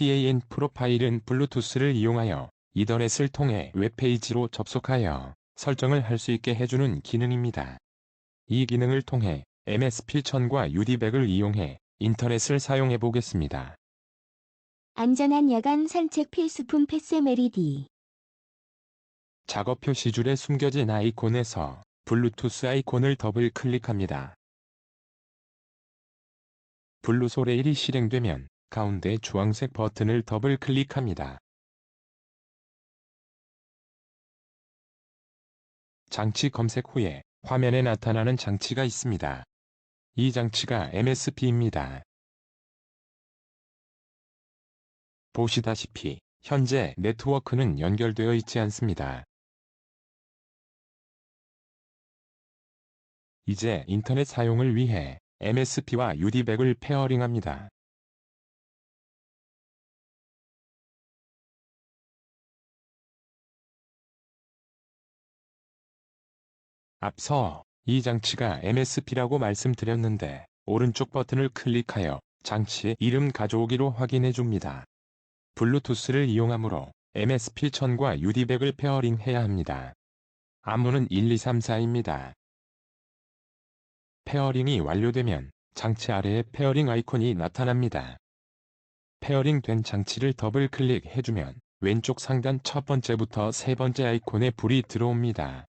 PAN 프로파일은 블루투스를 이용하여 이더넷을 통해 웹페이지로 접속하여 설정을 할 수 있게 해주는 기능입니다. 이 기능을 통해 MS-1000과 UD100을 이용해 인터넷을 사용해 보겠습니다. 안전한 야간 산책 필수품 패스 LED. 작업 표시줄에 숨겨진 아이콘에서 블루투스 아이콘을 더블 클릭합니다. 블루소 레일이 실행되면 가운데 주황색 버튼을 더블 클릭합니다. 장치 검색 후에 화면에 나타나는 장치가 있습니다. 이 장치가 MSP입니다. 보시다시피 현재 네트워크는 연결되어 있지 않습니다. 이제 인터넷 사용을 위해 MSP와 UD100을 페어링합니다. 앞서 이 장치가 MSP라고 말씀드렸는데 오른쪽 버튼을 클릭하여 장치 이름 가져오기로 확인해 줍니다. 블루투스를 이용하므로 MS-1000과 UD100을 페어링해야 합니다. 암호는 1234입니다. 페어링이 완료되면 장치 아래에 페어링 아이콘이 나타납니다. 페어링 된 장치를 더블 클릭해주면 왼쪽 상단 첫 번째부터 세 번째 아이콘에 불이 들어옵니다.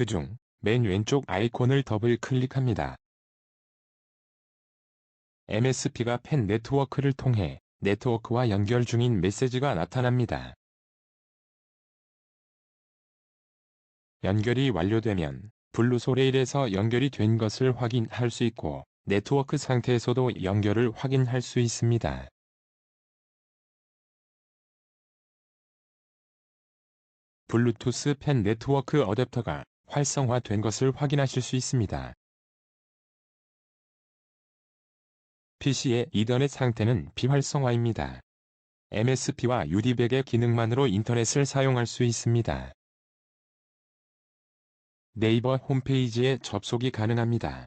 그중 맨 왼쪽 아이콘을 더블 클릭합니다. MSP가 팬 네트워크를 통해 네트워크와 연결 중인 메시지가 나타납니다. 연결이 완료되면 블루소레일에서 연결이 된 것을 확인할 수 있고 네트워크 상태에서도 연결을 확인할 수 있습니다. 블루투스 팬 네트워크 어댑터가 활성화된 것을 확인하실 수 있습니다. PC의 이더넷 상태는 비활성화입니다. MSP와 UD100의 기능만으로 인터넷을 사용할 수 있습니다. 네이버 홈페이지에 접속이 가능합니다.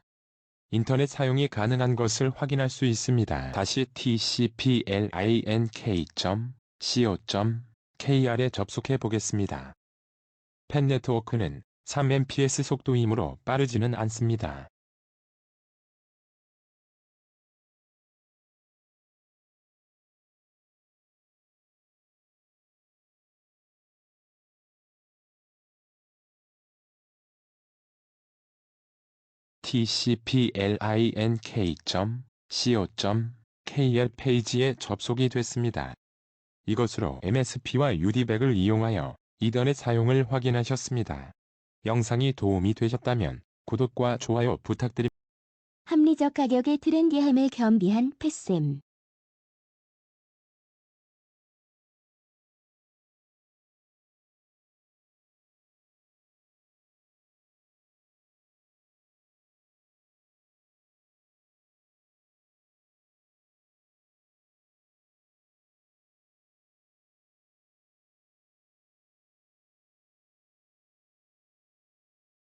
인터넷 사용이 가능한 것을 확인할 수 있습니다. 다시 tcplink.co.kr에 접속해 보겠습니다. 팬 네트워크는 3mbps 속도이므로 빠르지는 않습니다. tcplink.co.kr 페이지에 접속이 됐습니다. 이것으로 MSP와 UD100을 이용하여 이더넷 사용을 확인하셨습니다. 영상이 도움이 되셨다면 구독과 좋아요 부탁드립니다. 합리적 가격의 트렌디함을 겸비한 패셈.